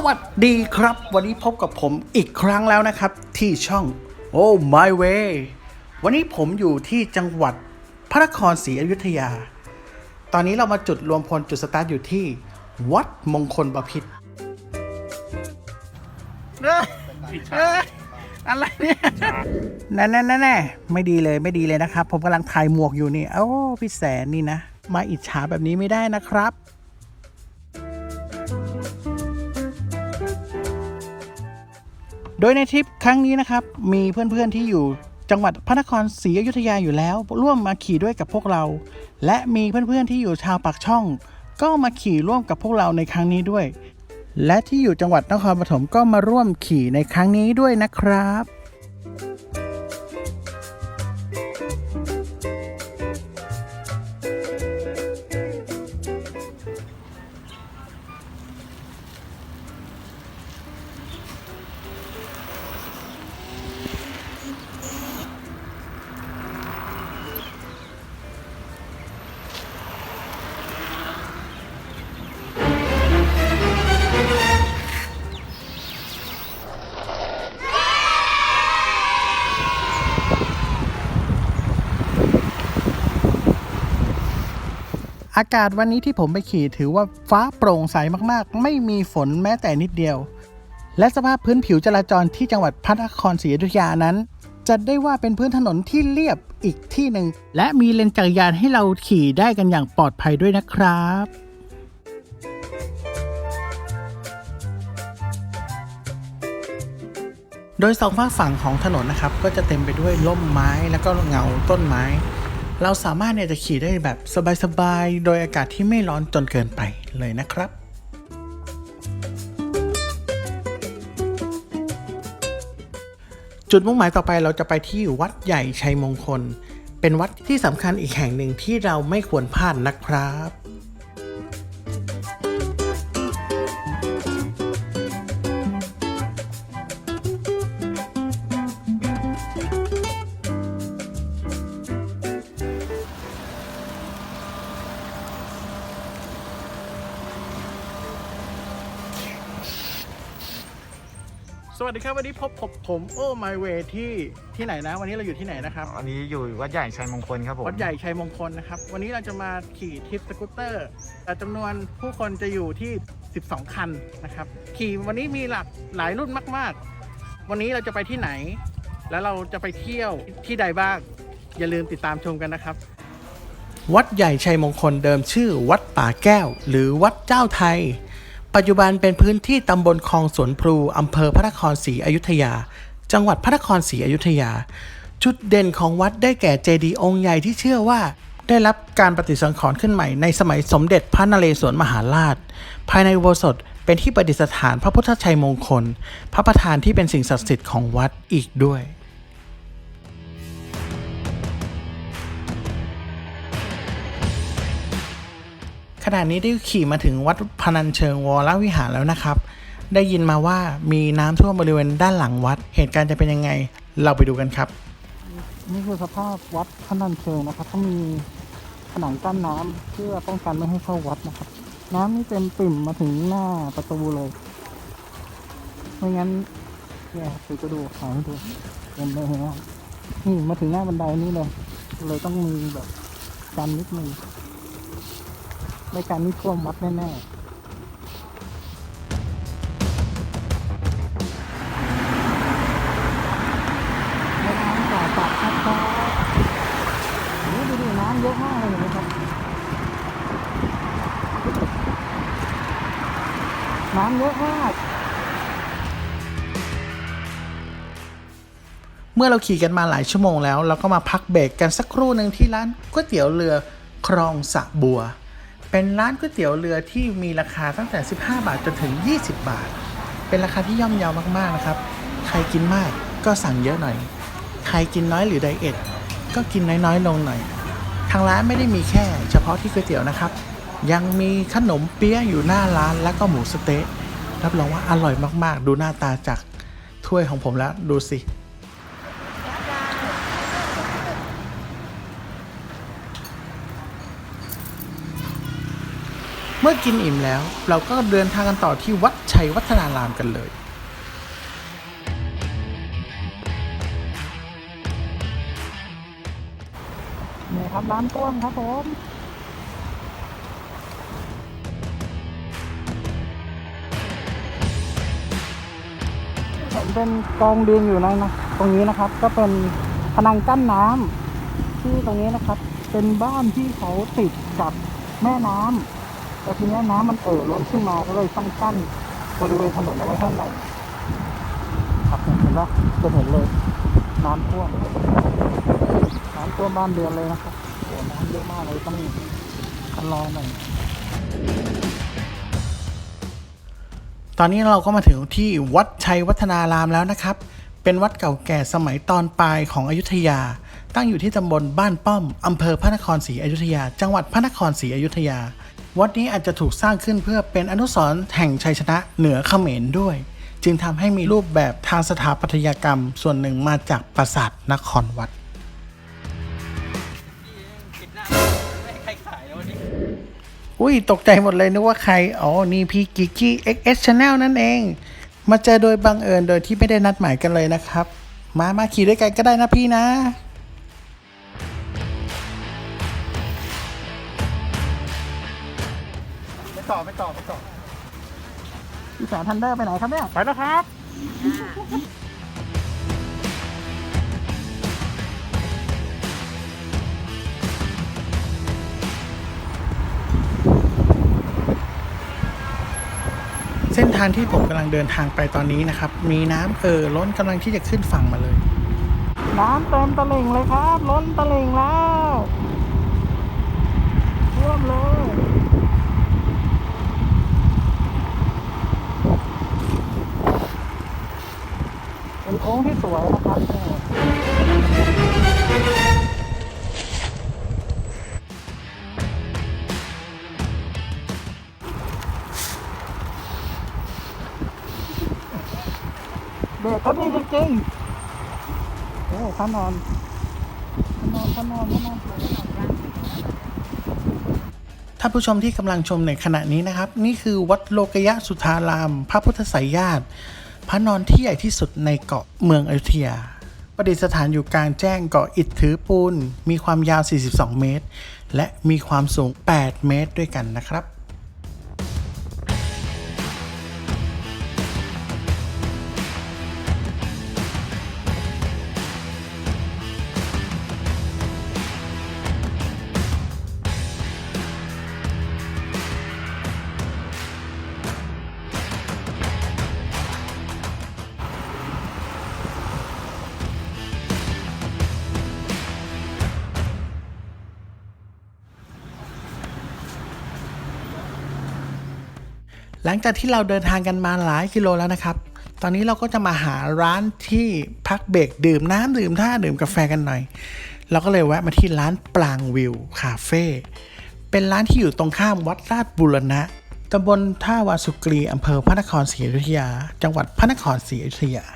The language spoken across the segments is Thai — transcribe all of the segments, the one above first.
สวัสดีครับ วันนี้พบกับผมอีกครั้งแล้วนะครับ ที่ช่อง Oh My Way วันนี้ผมอยู่ที่จังหวัดพระนครศรีอยุธยา ตอนนี้เรามาจุดรวมพลจุดสตาร์ทอยู่ที่ วัดมงคลบพิตรเอ้ยเอ้ยอะไรเนี่ยแน่แน่แน่แน่ไม่ดีเลยไม่ดีเลยนะครับ ผมกำลังถ่ายหมวกอยู่นี่ โอ้พี่แสนนี่นะ มาอิจฉาแบบนี้ไม่ได้นะครับ โดยในทริปครั้งนี้นะครับ มีเพื่อนๆที่อยู่จังหวัดพระนครศรีอยุธยาอยู่แล้ว ร่วมมาขี่ด้วยกับพวกเรา และมีเพื่อนๆที่อยู่ชาวปากช่อง ก็มาขี่ร่วมกับพวกเราในครั้งนี้ด้วย และที่อยู่จังหวัดนครปฐมก็มาร่วมขี่ในครั้งนี้ด้วยนะครับ อากาศวันนี้ที่ผมไปขี่ถือว่าฟ้าโปร่งใสมากๆ ไม่มีฝนแม้แต่นิดเดียว และสภาพพื้นผิวจราจรที่จังหวัดพระนครศรีอยุธยานั้นจัดได้ว่าเป็นพื้นถนนที่เรียบอีกที่หนึ่ง และมีเลนจักรยานให้เราขี่ได้กันอย่างปลอดภัยด้วยนะครับโดยสองฝากฝั่งของถนนนะครับ ก็จะเต็มไปด้วยร่มไม้แล้วก็เงาต้นไม้ เราสามารถเนี่ยจะขี่ได้แบบสบายๆ โดยอากาศที่ไม่ร้อนจนเกินไปเลยนะครับจุดมุ่งหมายต่อไปเราจะไปที่วัดใหญ่ชัยมงคล เป็นวัดที่สำคัญอีกแห่งหนึ่งที่เราไม่ควรพลาดนะครับ วัสดีครับวันนี้พบผมผมโอ้ my way ที่ที่ไหนนะ วันนี้เราอยู่ที่ไหนนะครับอันนี้อยู่วัดใหญ่ชัยมงคลครับผมวัดใหญ่ชัยมงคลนะครับ วันนี้เราจะมาขี่ทริปสกูตเตอร์แต่จำนวนผู้คนจะอยู่ที่ 12 คันนะครับ ขี่วันนี้มีหลากหลายรุ่นมาก ๆ วันนี้เราจะไปที่ไหน แล้วเราจะไปเที่ยวที่ใดบ้างอย่าลืมติดตามชมกันนะครับ วัดใหญ่ชัยมงคลเดิมชื่อ วัดป่าแก้ว หรือวัดเจ้าไทย ปัจจุบันเป็นพื้นที่ตำบลคลองสวนพลูอำเภอพระนครศรีอยุธยา จังหวัดพระนครศรีอยุธยา จุดเด่นของวัดได้แก่เจดีย์องค์ใหญ่ที่เชื่อว่าได้รับการปฏิสังขรณ์ขึ้นใหม่ในสมัยสมเด็จพระนเรศวรมหาราช ภายในอุโบสถเป็นที่ประดิษฐานพระพุทธชัยมงคล พระประธานที่เป็นสิ่งศักดิ์สิทธิ์ของวัดอีกด้วย ขณะนี้ได้ขี่มาถึงวัดพนัญเชิงวรวิหารแล้วนะครับ ได้ยินมาว่ามีน้ำท่วมบริเวณด้านหลังวัด เหตุการณ์จะเป็นยังไง เราไปดูกันครับ นี่คือสภาพวัดพนันเชิงนะครับเขามีผนังกั้นน้ำเพื่อป้องกันไม่ให้เข้าวัดนะครับ น้ำนี่เต็มปิ่มมาถึงหน้าประตูเลยไม่งั้นเนี่ยครับเดี๋ยวจะดูขอให้ดูเต็มเลยเห็นไหมนี่มาถึงหน้าบันไดนี่เลย เลยต้องมีแบบกันนิดนึง ไม่การนี่ท่วมวัดแน่ๆไม่น้ำจ่าปาครับครับโอ้ดูดิน้ำเยอะมากเลยเห็นไหมครับ น้ำเยอะมาก เมื่อเราขี่กันมาหลายชั่วโมงแล้ว เราก็มาพักเบรกกันสักครู่หนึ่งที่ร้านก๋วยเตี๋ยวเรือคลองสะบัว เป็นร้านก๋วยเตี๋ยวเรือที่มีราคาตั้งแต่ 15 บาทจนถึง 20 บาท เป็นราคาที่ย่อมเยาวมากๆนะครับ ใครกินมากก็สั่งเยอะหน่อย ใครกินน้อยหรือไดเอทก็กินน้อยๆลงหน่อย ทางร้านไม่ได้มีแค่เฉพาะที่ก๋วยเตี๋ยวนะครับ ยังมีขนมเปี๊ยะอยู่หน้าร้านแล้วก็หมูสเต๊ะรับรองว่าอร่อยมากๆ ดูหน้าตาจากถ้วยของผมแล้วดูสิ เมื่อกินอิ่มแล้วเราก็เดินทางกันต่อที่วัดชัยวัฒนารามกันเลยนี่ครับน้ำท่วมครับผมเป็นกองดินอยู่นนะตรงนี้นะครับ ก็เป็นพนังกั้นน้ำที่ตรงนี้นะครับ เป็นบ้านที่เขาติดกับแม่น้ำ แต่ทีนี้น้ำมันเอ่อล้นขึ้นมาก็เลยต้องกั้นบริเวณถนนเอาไว้ข้างในครับเห็นปะจะเห็นเลยน้ำท่วมน้ำท่วมบ้านเรือนเลยนะครับโอ้น้ำเยอะมากเลยต้องกันรอหน่อยตอนนี้เราก็มาถึงที่วัดชัยวัฒนารามแล้วนะครับ เป็นวัดเก่าแก่สมัยตอนปลายของอยุธยา ตั้งอยู่ที่ตำบลบ้านป้อมอำเภอพระนครศรีอยุธยา จังหวัดพระนครศรีอยุธยา วัดนี้อาจจะถูกสร้างขึ้นเพื่อเป็นอนุสรณ์แห่งชัยชนะเหนือเขมรด้วย จึงทำให้มีรูปแบบทางสถาปัตยกรรมส่วนหนึ่งมาจากปราสาทนครวัดอุ้ยตกใจหมดเลยนึกว่าใคร อ๋อ นี่พี่กิกกี้ XS Channel นั่นเอง มาเจอโดยบังเอิญโดยที่ไม่ได้นัดหมายกันเลยนะครับ มา มาขี่ด้วยกันก็ได้นะพี่นะ ต่อไปต่อไปต่อพี่แสนทันเดอร์ไปไหนครับเนี่ย ไปแล้วครับ เส้นทางที่ผมกำลังเดินทางไปตอนนี้นะครับ มีน้ำเอ่อล้นกำลังที่จะขึ้นฝั่งมาเลย น้ำเต็มตลิ่งเลยครับ ล้นตลิ่งแล้วท่วมเลย เป็นโค้งที่สวยนะครับเนี่ยเด็กเขาดีจริงๆโอ้พระนอนพระนอนพระนอนพระนอนท่านผู้ชมที่กำลังชมในขณะนี้นะครับ นี่คือวัดโลกยะสุธาราม พระพุทธไสยญาติ พระนอนที่ใหญ่ที่สุดในเกาะเมืองอยุธยา ประดิษฐานอยู่กลางแจ้งเกาะอิฐถือปูน มีความยาว 42 เมตร และมีความสูง 8 เมตรด้วยกันนะครับ หลังจากที่เราเดินทางกันมาหลายกิโลแล้วนะครับ ตอนนี้เราก็จะมาหาร้านที่พักเบรกดื่มน้ำดื่มท่าดื่มกาแฟกันหน่อย เราก็เลยแวะมาที่ร้านปลางวิวคาเฟ่ เป็นร้านที่อยู่ตรงข้ามวัดราชบุรณะตำบลท่าวาสุกรีอำเภอพระนครศรีอยุธยา จังหวัดพระนครศรีอยุธยา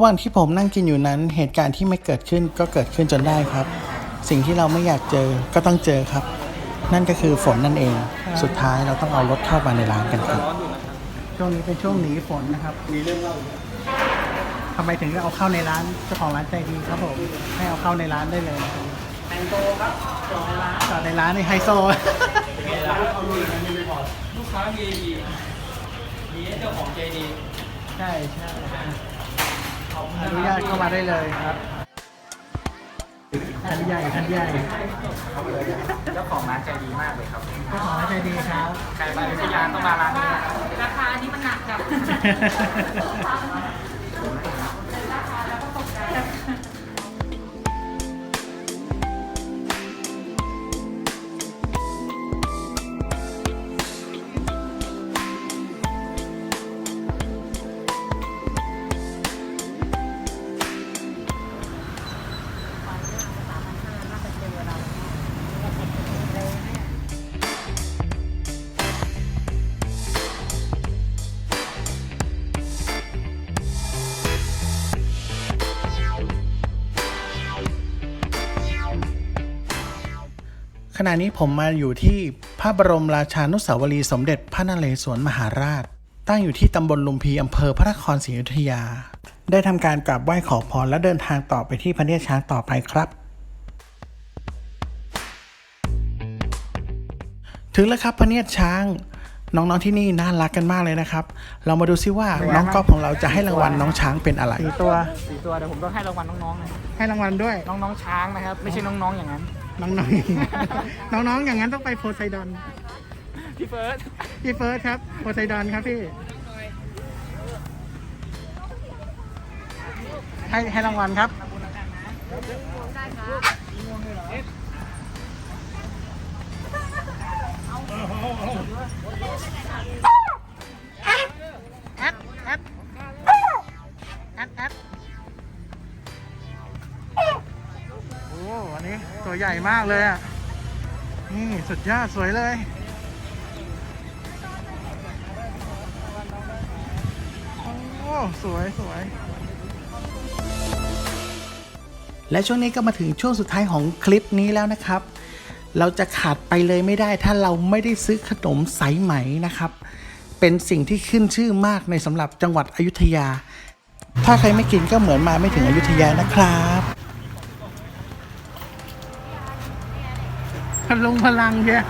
ระหว่างที่ผมนั่งกินอยู่นั้น เหตุการณ์ที่ไม่เกิดขึ้นก็เกิดขึ้นจนได้ครับ สิ่งที่เราไม่อยากเจอก็ต้องเจอครับ นั่นก็คือฝนนั่นเอง สุดท้ายเราต้องเอารถเข้ามาในร้านกันครับ ช่วงนี้เป็นช่วงหนีฝนนะครับ มีเรื่องเล่าทำไมถึงเอาเข้าในร้านเจ้าของร้านใจดีครับผมให้เอาเข้าในร้านได้เลยไฮโซครับจอดในร้านจอดในร้านในไฮโซลูกค้า VIP มีเจ้าของใจดีใช่ใช่ อนุญาตเข้ามาได้เลยครับท่านใหญ่ท่านใหญ่เจ้าของร้านใจดีมากเลยครับเจ้าของร้านใจดีครับใครมาอยุธยาต้องมาร้านนี้นะครับราคานี้มันหนักกับ ขณะนี้ผมมาอยู่ที่พระบรมราชานุสาวรีย์สมเด็จพระนเรศวรมหาราช ตั้งอยู่ที่ตำบลลุมพีอำเภอพระนครศรีอยุธยา ได้ทำการกราบไหว้ขอพรและเดินทางต่อไปที่พระเนียรช้างต่อไปครับ ถึงแล้วครับพระเนียรช้าง น้องๆที่นี่น่ารักกันมากเลยนะครับ เรามาดูซิว่าน้องก๊อฟของเราจะให้รางวัลน้องช้างเป็นอะไร สี่ตัวสี่ตัวเดี๋ยวผมต้องให้รางวัลน้องๆนะให้รางวัลด้วย น้องๆช้างนะครับ ไม่ใช่น้องๆอย่างนั้น น้องๆ น้องๆ อย่างนั้นต้องไปโพไซดอน พี่เฟิร์สพี่เฟิร์สครับ โพไซดอนครับพี่ ให้ให้รางวัลครับ แอดแอดแอดแอด อันนี้ตัวใหญ่มากเลยอะ นี่สุดยอดสวยเลย โอ้สวยสวยและช่วงนี้ก็มาถึงช่วงสุดท้ายของคลิปนี้แล้วนะครับ เราจะขาดไปเลยไม่ได้ ถ้าเราไม่ได้ซื้อขนมสายไหมนะครับ เป็นสิ่งที่ขึ้นชื่อมากในสำหรับจังหวัดอยุธยา ถ้าใครไม่กินก็เหมือนมาไม่ถึงอยุธยานะครับ พลุงพลังเชีย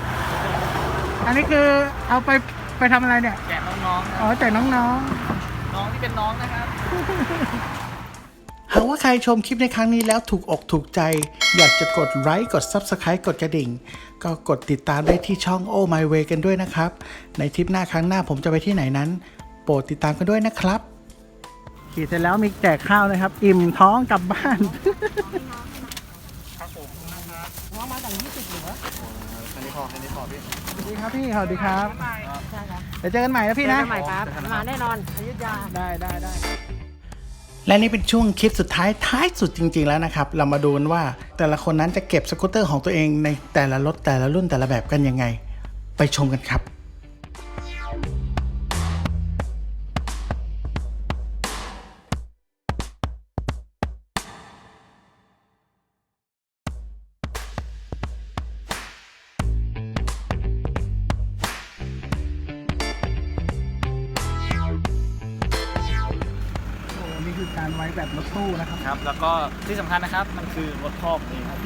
อันนี้คือเอาไปไปทำอะไรเนี่ย แจกน้องๆนะอ๋อแต่น้องน้องที่เป็นน้องนะครับหากว่าใครชมคลิปในครั้งนี้แล้วถูกอกถูกใจ อยากจะกดไลค์กด Subscribe กดกระดิ่ง ก็กดติดตามได้ที่ช่อง Oh My Way กันด้วยนะครับ ในทริปหน้าครั้งหน้าผมจะไปที่ไหนนั้น โปรดติดตามกันด้วยนะครับๆขี่เสร็จแล้วมีแจกข้าวนะครับ อิ่มท้องกลับบ้าน สวัสดีครับพี่สวัสดีครับเดี๋ยวเจอกันใหม่นะพี่นะใหม่ครับมาแน่นอนอยุธยาได้ได้ได้และนี่เป็นช่วงคลิปสุดท้ายท้ายสุดจริง ๆ แล้วนะครับ เรามาดูกันว่าแต่ละคนนั้นจะเก็บสกูตเตอร์ของตัวเองในแต่ละรถแต่ละรุ่นแต่ละแบบกันยังไง ไปชมกันครับ นี่คือการไว้แบบรถตู้นะครับ ครับ แล้วก็ที่สำคัญนะครับ มันคือรถครอบนี่ครับ